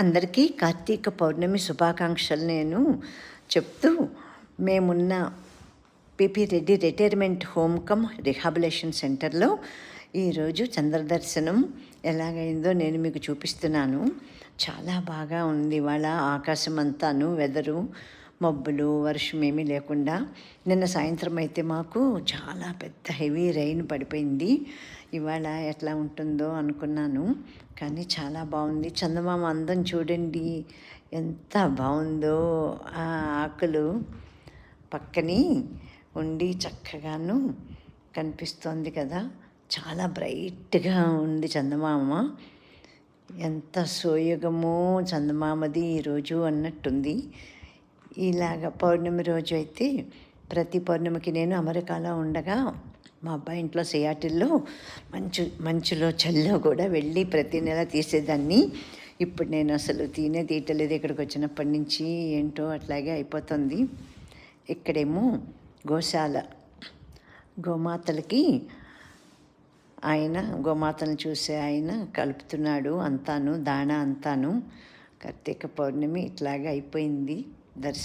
అందరికీ కార్తీక పౌర్ణమి శుభాకాంక్షలు నేను చెప్తూ మేమున్న PP Reddy retirement home cum rehabilitation సెంటర్లో ఈరోజు చంద్రదర్శనం ఎలాగైందో నేను మీకు చూపిస్తున్నాను. చాలా బాగా ఉంది ఇవాళ ఆకాశం అంతాను వెదరు మబ్బులు వర్షం ఏమీ లేకుండా నిన్న సాయంత్రం అయితే మాకు చాలా పెద్ద హెవీ రైన్ పడిపోయింది. ఇవాళ ఎట్లా ఉంటుందో అనుకున్నాను కానీ చాలా బాగుంది. చందమామ అందం చూడండి ఎంత బాగుందో ఆ ఆకులు పక్కని ఉండి చక్కగాను కనిపిస్తోంది కదా. చాలా బ్రైట్గా ఉంది చందమామ. ఎంత సోయగమో చందమామది ఈరోజు అన్నట్టుంది. ఇలాగ పౌర్ణమి రోజు అయితే ప్రతి పౌర్ణమికి నేను అమెరికాలో ఉండగా మా అబ్బాయి ఇంట్లో సియాటిల్లో మంచు మంచులో చల్లో కూడా వెళ్ళి ప్రతి నెల తీసేదాన్ని. ఇప్పుడు నేను అసలు తినే తీయటలేదు ఇక్కడికి వచ్చినప్పటి నుంచి ఏంటో అట్లాగే అయిపోతుంది. ఇక్కడేమో గోశాల గోమాతలకి ఆయన గోమాతను చూసే ఆయన కలుపుతున్నాడు అంతాను దాణ అంతాను. కార్తీక పౌర్ణమి ఇట్లాగే అయిపోయింది. that is